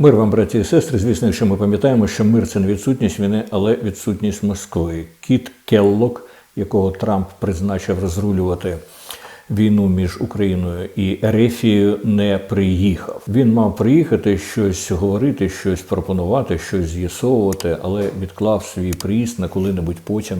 Мир вам, браті і сестри. Звісно, що ми пам'ятаємо, що мир це не відсутність війни, але відсутність Москви. Кіт Келлок, якого Трамп призначив розрулювати війну між Україною і Ерефією, не приїхав. Він мав приїхати щось говорити, щось пропонувати, щось з'ясовувати, але відклав свій приїзд на коли-небудь потім.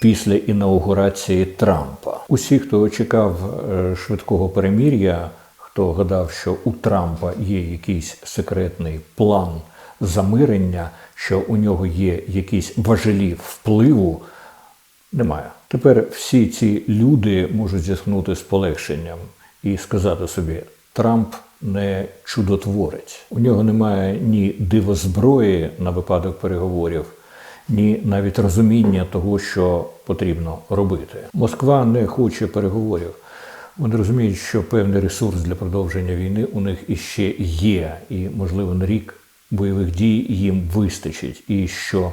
Після інаугурації Трампа усі, хто чекав е, швидкого перемір'я, хто гадав, що у Трампа є якийсь секретний план замирення, що у нього є якісь важелі впливу, немає. Тепер всі ці люди можуть зітхнути з полегшенням і сказати собі: Трамп не чудотворець. У нього немає ні дивозброї на випадок переговорів, ні навіть розуміння того, що потрібно робити. Москва не хоче переговорів. Вони розуміють, що певний ресурс для продовження війни у них іще є, і, можливо, на рік бойових дій їм вистачить, і що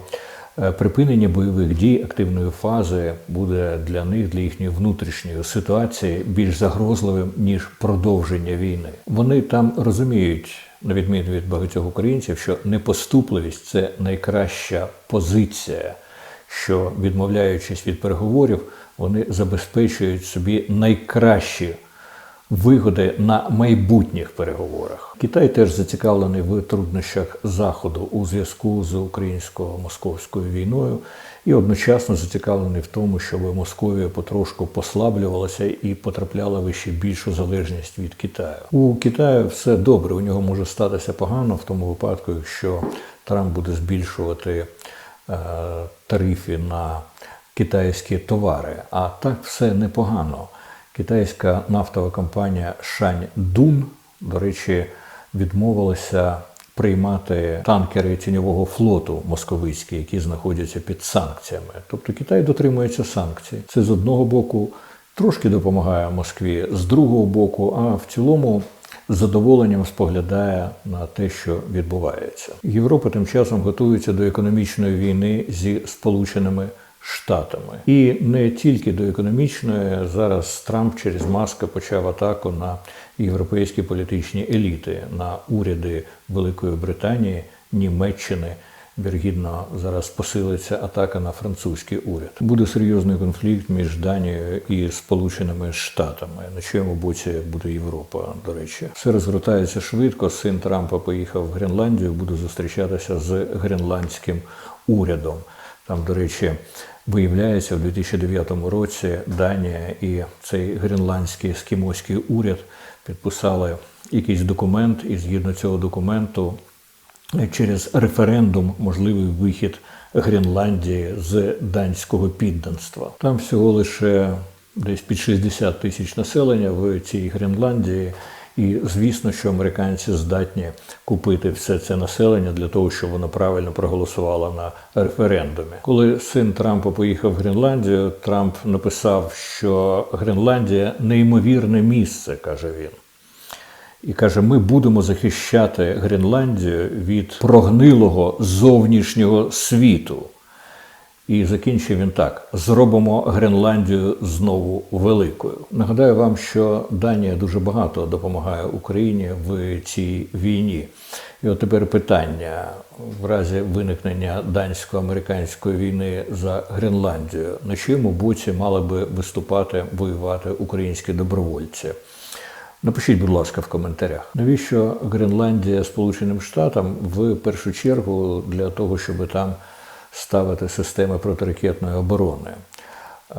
е, припинення бойових дій активної фази буде для них, для їхньої внутрішньої ситуації більш загрозливим ніж продовження війни. Вони там розуміють, на відміну від багатьох українців, що непоступливість це найкраща позиція що відмовляючись від переговорів, вони забезпечують собі найкращі вигоди на майбутніх переговорах. Китай теж зацікавлений в труднощах заходу у зв'язку з українсько-московською війною і одночасно зацікавлений в тому, щоб Московія потрошку послаблювалася і потрапляла в ще більшу залежність від Китаю. У Китаю все добре, у нього може статися погано в тому випадку, якщо Трамп буде збільшувати е, тарифи на китайські товари. А так все непогано. Китайська нафтова компанія Шаньдун, до речі, відмовилася приймати танкери тіньового флоту московицькі, які знаходяться під санкціями. Тобто Китай дотримується санкцій. Це з одного боку трошки допомагає Москві, з другого боку, а в цілому з задоволенням споглядає на те, що відбувається. Європа тим часом готується до економічної війни зі Сполученими Штатами, і не тільки до економічної зараз Трамп через маска почав атаку на європейські політичні еліти, на уряди Великої Британії, Німеччини. Віргідно зараз посилиться атака на французький уряд. Буде серйозний конфлікт між Данією і Сполученими Штатами. На чому боці буде Європа. До речі, все розгортається швидко. Син Трампа поїхав в Гренландію, буде зустрічатися з гренландським урядом. Там, до речі, виявляється, у 2009 році Данія і цей гренландський ескімоський уряд підписали якийсь документ, і згідно цього документу через референдум можливий вихід Гренландії з данського підданства. Там всього лише десь під 60 тисяч населення в цій Гренландії. І звісно, що американці здатні купити все це населення для того, щоб воно правильно проголосувало на референдумі. Коли син Трампа поїхав в Гренландію, Трамп написав, що Гренландія неймовірне місце, каже він. І каже: ми будемо захищати Гренландію від прогнилого зовнішнього світу. І закінчив він так: зробимо Гренландію знову великою. Нагадаю вам, що Данія дуже багато допомагає Україні в цій війні. І от тепер питання в разі виникнення дансько-американської війни за Гренландію, на чому боці мали би виступати, воювати українські добровольці? Напишіть, будь ласка, в коментарях, навіщо Гренландія Сполученим Штатам в першу чергу для того, щоб там ставити системи протиракетної оборони. Е,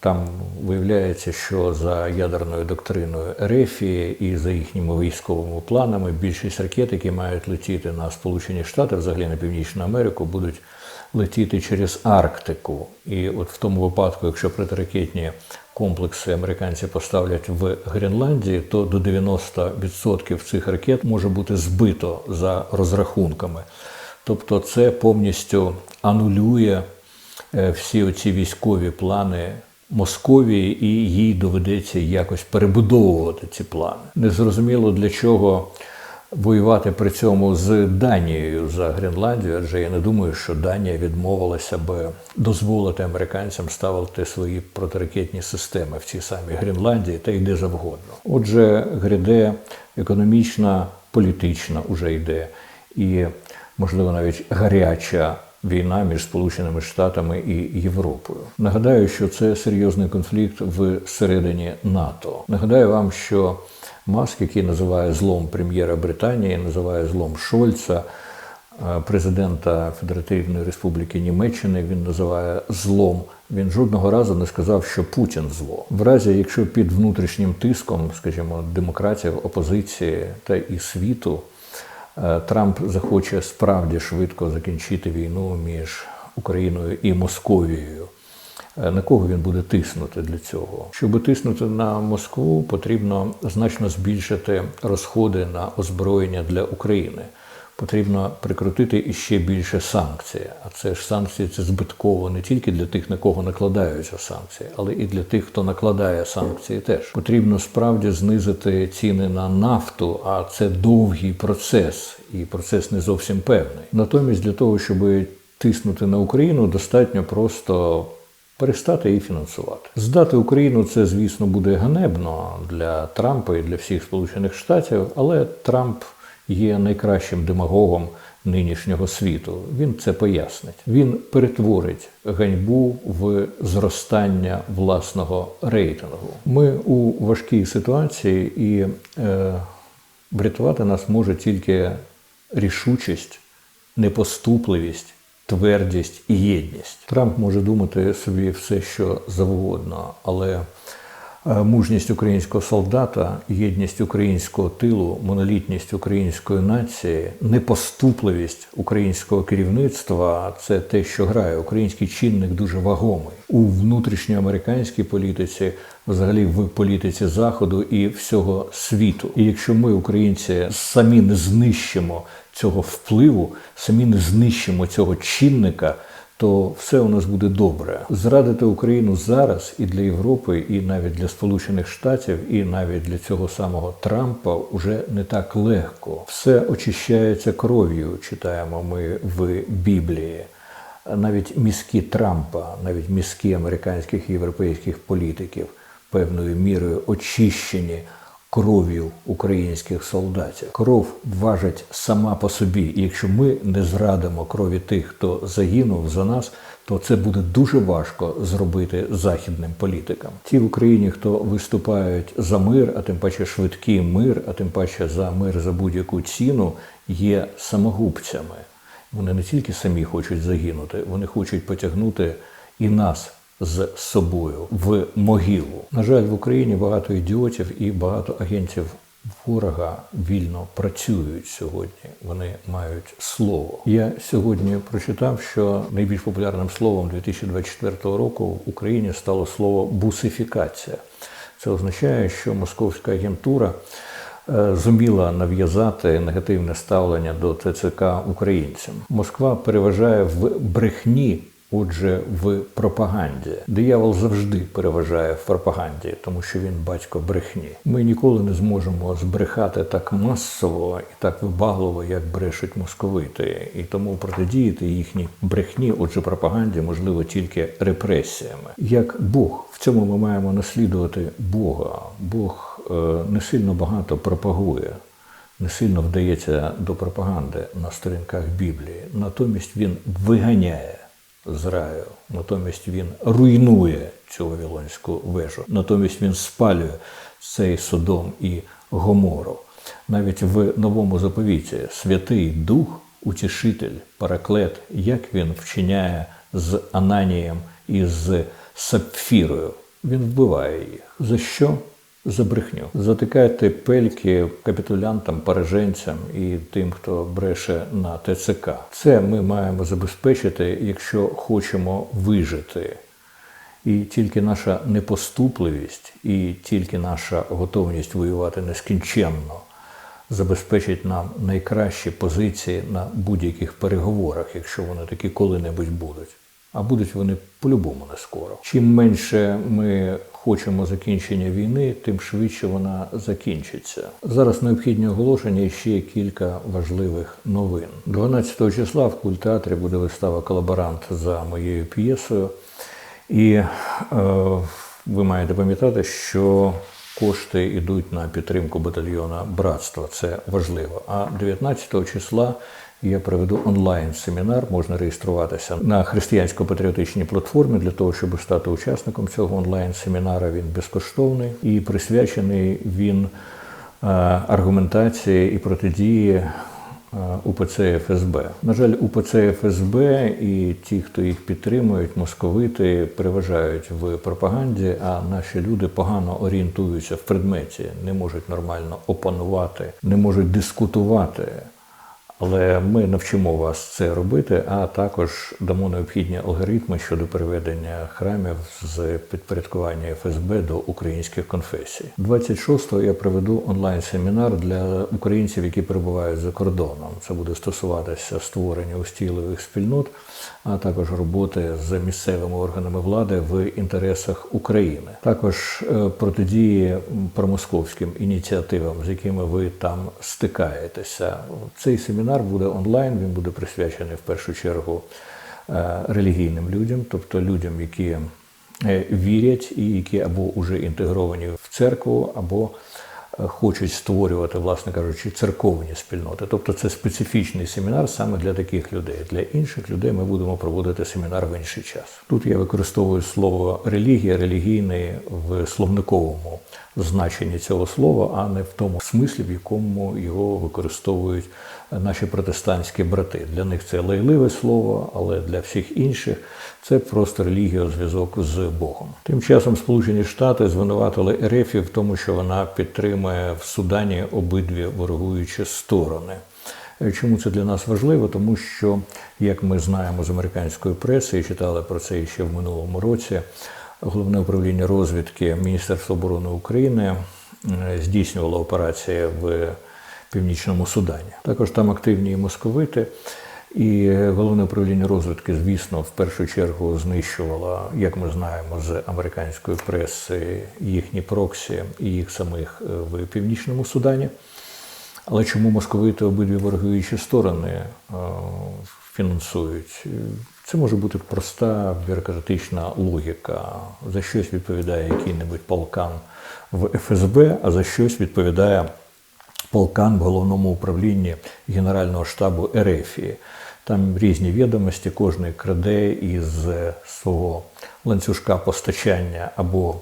Там виявляється, що за ядерною доктриною Ерефії і за їхніми військовими планами більшість ракет, які мають летіти на Сполучені Штати, взагалі на Північну Америку, будуть летіти через Арктику. І от в тому випадку, якщо протиракетні комплекси американці поставлять в Гренландії, то до 90% цих ракет може бути збито за розрахунками. Тобто це повністю анулює е, всі оці військові плани Московії, і їй доведеться якось перебудовувати ці плани. Незрозуміло для чого воювати при цьому з Данією за Гренландію, адже я не думаю, що Данія відмовилася би дозволити американцям ставити свої протиракетні системи в цій самій Гренландії та й де завгодно. Отже, гряде економічна політична вже йде, і, можливо, навіть гаряча війна між Сполученими Штатами і Європою. Нагадаю, що це серйозний конфлікт всередині НАТО. Нагадаю вам, що Маск, який називає злом прем'єра Британії, називає злом Шольца. е, Президента Федеративної Республіки Німеччини він називає злом. Він жодного разу не сказав, що Путін зло. В разі, якщо під внутрішнім тиском, скажімо, демократів, опозиції та і світу, Трамп захоче справді швидко закінчити війну між Україною і Московією. Е, На кого він буде тиснути для цього? Щоб тиснути на Москву, потрібно значно збільшити розходи на озброєння для України. Потрібно прикрутити іще більше санкцій. А це ж санкції це збитково не тільки для тих, на кого накладаються санкції, але і для тих, хто накладає санкції. Теж потрібно справді знизити ціни на нафту, а це довгий процес, і процес не зовсім певний. Натомість, для того, щоб тиснути на Україну, достатньо просто перестати її фінансувати. Здати Україну це, звісно, буде ганебно для Трампа і для всіх Сполучених Штатів, але Трамп є найкращим демагогом нинішнього світу. Він це пояснить. Він перетворить ганьбу в зростання власного рейтингу. Ми у важкій ситуації, і е, врятувати нас може тільки рішучість, непоступливість твердість і єдність. Трамп може думати собі все, що завгодно, але мужність українського солдата, єдність українського тилу, монолітність української нації, непоступливість українського керівництва це те, що грає. Український чинник дуже вагомий у внутрішньоамериканській політиці, взагалі в політиці заходу і всього світу. І якщо ми, українці, самі не знищимо цього впливу, самі не знищимо цього чинника, то все у нас буде добре. Зрадити Україну зараз і для Європи, і навіть для Сполучених Штатів, і навіть для цього самого Трампа вже не так легко. Все очищається кров'ю, читаємо ми в Біблії. Навіть мізки Трампа, навіть мізки американських і європейських політиків певною мірою очищені кров'ю українських солдатів. Кров важить сама по собі. І якщо ми не зрадимо крові тих, хто загинув за нас, то це буде дуже важко зробити західним політикам. Ті в Україні, хто виступають за мир, а тим паче швидкий мир, а тим паче за мир за будь-яку ціну, є самогубцями. Вони не тільки самі хочуть загинути, вони хочуть потягнути і нас з собою в могилу. На жаль, в Україні багато ідіотів і багато агентів ворога вільно працюють сьогодні. Вони мають слово. Я сьогодні прочитав, що найбільш популярним словом 2024 року в Україні стало слово бусифікація. Це означає, що московська агентура е, зуміла нав'язати негативне ставлення до ТЦК українцям. Москва переважає в брехні. Отже, в пропаганді диявол завжди переважає в пропаганді, тому що він батько брехні. Ми ніколи не зможемо збрехати так масово і так вибагливо, як брешуть московити, і тому протидіяти їхній брехні, отже, пропаганді, можливо тільки репресіями. Як Бог в цьому ми маємо наслідувати Бога. Бог е, не сильно багато пропагує. Не сильно вдається до пропаганди на сторінках Біблії, натомість він виганяє з раю. Натомість він руйнує цю Вавилонську вежу. Натомість він спалює цей Содом і Гомору. Навіть в новому заповіті Святий Дух, утішитель, параклет, як він вчиняє з Ананієм і з Сапфірою. Він вбиває їх. За що? За брехню. Затикайте пельки капітулянтам, пораженцям і тим, хто бреше на ТЦК. Це ми маємо забезпечити, якщо хочемо вижити. І тільки наша непоступливість, і тільки наша готовність воювати нескінченно забезпечить нам найкращі позиції на будь-яких переговорах, якщо вони такі коли-небудь будуть. А будуть вони по-любому не скоро. Чим менше ми хочемо закінчення війни, тим швидше вона закінчиться. Зараз необхідні оголошення і ще кілька важливих новин. 12 числа в культеатрі буде вистава Колаборант за моєю п'єсою. І е, ви маєте пам'ятати, що кошти йдуть на підтримку батальйона братства. Це важливо. А 19 числа я проведу онлайн-семінар. Можна реєструватися на християнсько-патріотичній платформі для того, щоб стати учасником цього онлайн-семінара. Він безкоштовний і присвячений він е, аргументації і протидії УПЦ ФСБ. На жаль, УПЦ ФСБ і ті, хто їх підтримують, московити, переважають в пропаганді, а наші люди погано орієнтуються в предметі, не можуть нормально опанувати, не можуть дискутувати. Але ми навчимо вас це робити, а також дамо необхідні алгоритми щодо переведення храмів з підпорядкування ФСБ до українських конфесій. 26-го я проведу онлайн-семінар для українців, які перебувають за кордоном. Це буде стосуватися створення устійливих спільнот, а також роботи з місцевими органами влади в інтересах України. Також е, протидії промосковським ініціативам, з якими ви там стикаєтеся. Цей семінар буде онлайн. Він буде присвячений в першу чергу е, релігійним людям, тобто людям, які е, вірять і які або вже інтегровані в церкву, або хочуть створювати, власне кажучи, церковні спільноти. Тобто це специфічний семінар саме для таких людей. Для інших людей ми будемо проводити семінар в інший час. Тут я використовую слово релігія, релігійний в словниковому значенні цього слова, а не в тому смислі, в якому його використовують наші протестантські брати. Для них це лайливе слово, але для всіх інших це просто релігія, зв'язок з Богом. Тим часом Сполучені Штати звинуватили РФ в тому, що вона підтримує в Судані обидві ворогуючі сторони. Чому це для нас важливо? Тому що, як ми знаємо з американської преси, і читали про це ще в минулому році, головне управління розвідки Міністерства оборони України е, здійснювало операції в Північному Судані. Також там активні і московити. І головне управління розвідки, звісно, в першу чергу знищувало, як ми знаємо, з американської преси їхні проксі і їх самих е, в Північному Судані. Але чому московити обидві ворогуючі сторони е, фінансують? Це може бути проста бюрократична логіка. За щось відповідає який-небудь полкан в ФСБ, а за щось відповідає полкан в головному управлінні Генерального штабу Ерефії. Там різні відомості, кожен краде із свого ланцюжка постачання або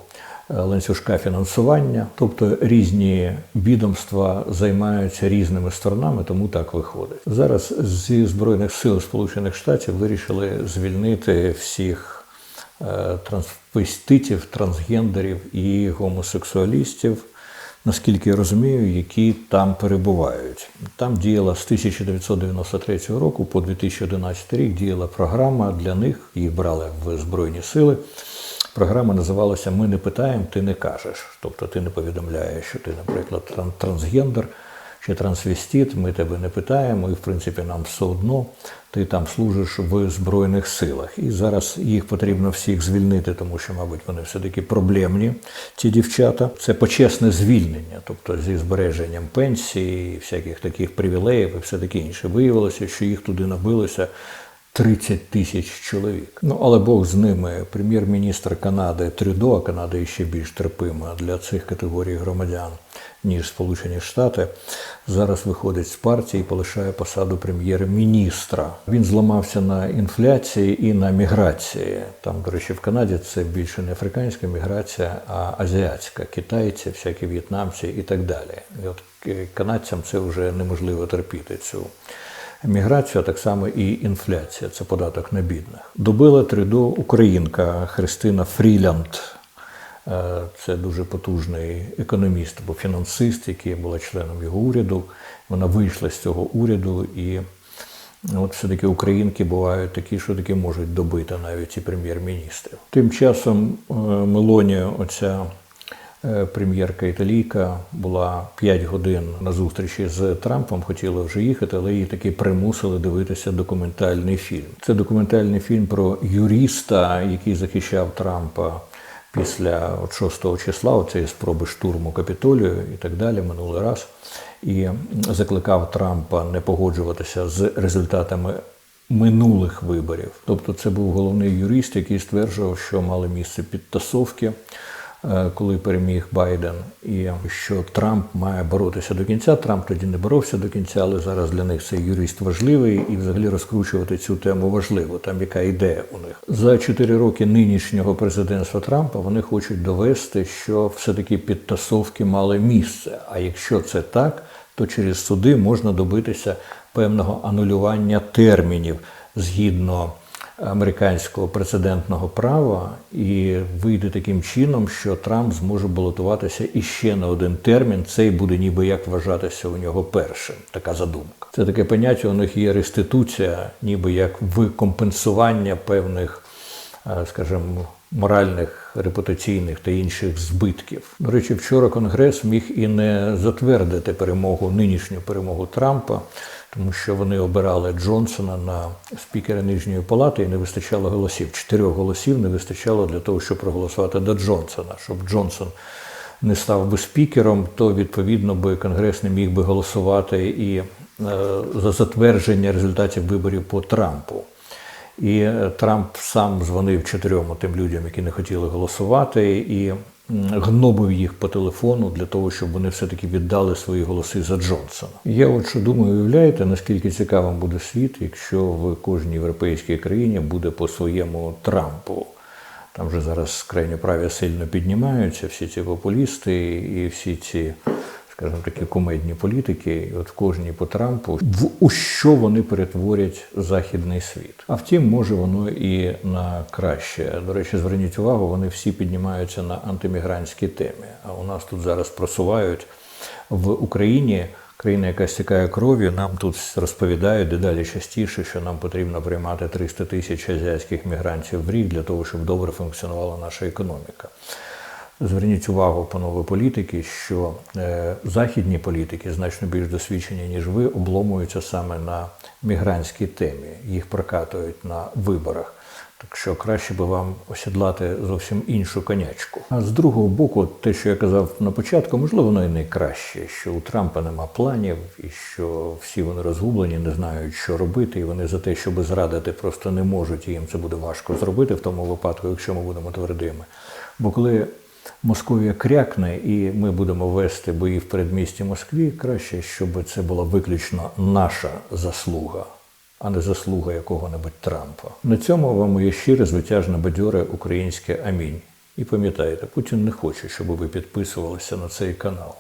е, ланцюжка фінансування, тобто різні відомства займаються різними сторонами, тому так виходить. Зараз зі збройних сил Сполучених Штатів вирішили звільнити всіх е, трансвеститів, трансгендерів і гомосексуалістів наскільки я розумію, які там перебувають. Там діяла з 1993 року по 2011 рік діяла програма для них, їх брали в Збройні Сили. Програма називалася Ми не питаємо, ти не кажеш. Тобто ти не повідомляєш, що ти, наприклад, трансгендер чи трансвестит, ми тебе не питаємо, і в принципі нам все одно ти там служиш в Збройних силах. І зараз їх потрібно всіх звільнити, тому що, мабуть, вони все-таки проблемні, ці дівчата. Це почесне звільнення, тобто зі збереженням пенсії, всяких таких привілеїв і все таке інше. Виявилося, що їх туди набилося. 30 тисяч чоловік. Ну але Бог з ними. Прем'єр-міністр Канади Трюдо, а Канада ще більш терпима для цих категорій громадян, ніж Сполучені Штати, зараз виходить з партії і полишає посаду прем'єр-міністра. Він зламався на інфляції і на міграції. Там, до речі, в Канаді це більше не африканська міграція, а азіатська, китайці, всякі в'єтнамці і так далі. І от канадцям це вже неможливо терпіти цю міграцію, а так само і інфляція це податок на бідних. Добила Тридо українка Христина Фрілянд. Е, це дуже потужний економіст або фінансист, який була членом його уряду. Вона вийшла з цього уряду, і от все-таки українки бувають такі, що таки можуть добити навіть і прем'єр-міністрів. Тим часом е, Мелонія, оця прем'єрка італійка була 5 годин на зустрічі з Трампом, хотіла вже їхати, але її таки примусили дивитися документальний фільм. Це документальний фільм про юриста, який захищав Трампа після от 6 числа, оцеї спроби штурму капітолію і так далі, минулий раз, і закликав Трампа не погоджуватися з результатами. Минулих виборів, тобто це був головний юрист, який стверджував, що мали місце підтасовки е, коли переміг Байден, і що Трамп має боротися до кінця. Трамп тоді не боровся до кінця, але зараз для них цей юрист важливий і взагалі розкручувати цю тему важливо. Там яка ідея у них за чотири роки нинішнього президентства Трампа вони хочуть довести, що все-таки підтасовки мали місце. А якщо це так, то через суди можна добитися певного анулювання термінів згідно американського прецедентного права, і вийде таким чином, що Трамп зможе балотуватися іще на один термін. Цей буде ніби як вважатися у нього першим. Така задумка. Це таке поняття. У них є реституція, ніби як викомпенсування певних, е, скажімо, моральних, репутаційних та інших збитків. До речі, вчора Конгрес міг і не затвердити перемогу, нинішню перемогу Трампа, тому що вони обирали Джонсона на спікера Нижньої палати і не вистачало голосів. Чотирьох голосів не вистачало для того, щоб проголосувати до Джонсона, щоб Джонсон. Не став би спікером, то відповідно би Конгрес не міг би голосувати і е, за затвердження результатів виборів по Трампу. І е, Трамп сам дзвонив чотирьом тим людям, які не хотіли голосувати, і гнобив їх по телефону для того, щоб вони все-таки віддали свої голоси за Джонсона. Я от що думаю, уявляєте, наскільки цікавим буде світ, якщо в кожній європейській країні буде по своєму Трампу. Там же зараз крайні праві сильно піднімаються, всі ці популісти і всі ці, скажімо такі, кумедні політики. От кожній по Трампу в у що вони перетворять західний світ. А втім, може воно і на краще. До речі, зверніть увагу, вони всі піднімаються на антимігрантські теми. А у нас тут зараз просувають в Україні. Країна, яка стікає кров'ю, нам тут розповідають дедалі частіше, що нам потрібно приймати 300 тисяч азіатських мігрантів в рік для того, щоб добре функціонувала наша економіка. Зверніть увагу, панове політики, що е, західні політики значно більш досвідчені, ніж ви, обломуються саме на мігрантській темі. Їх прокатують на виборах. Так що краще би вам осідлати зовсім іншу конячку. А з другого боку, те, що я казав на початку, можливо, воно і найкраще, що у Трампа нема планів, і що всі вони розгублені, не знають, що робити, і вони за те, щоб зрадити, просто не можуть, і їм це буде важко зробити в тому випадку, якщо ми будемо твердими. Бо коли Московія крякне, і ми будемо вести бої в передмісті Москві, краще, щоб це була виключно наша заслуга а не заслуга якого-небудь Трампа. На цьому вам моє щире, звитяжне, бадьоре українське амінь. І пам'ятайте, Путін не хоче, щоб ви підписувалися на цей канал.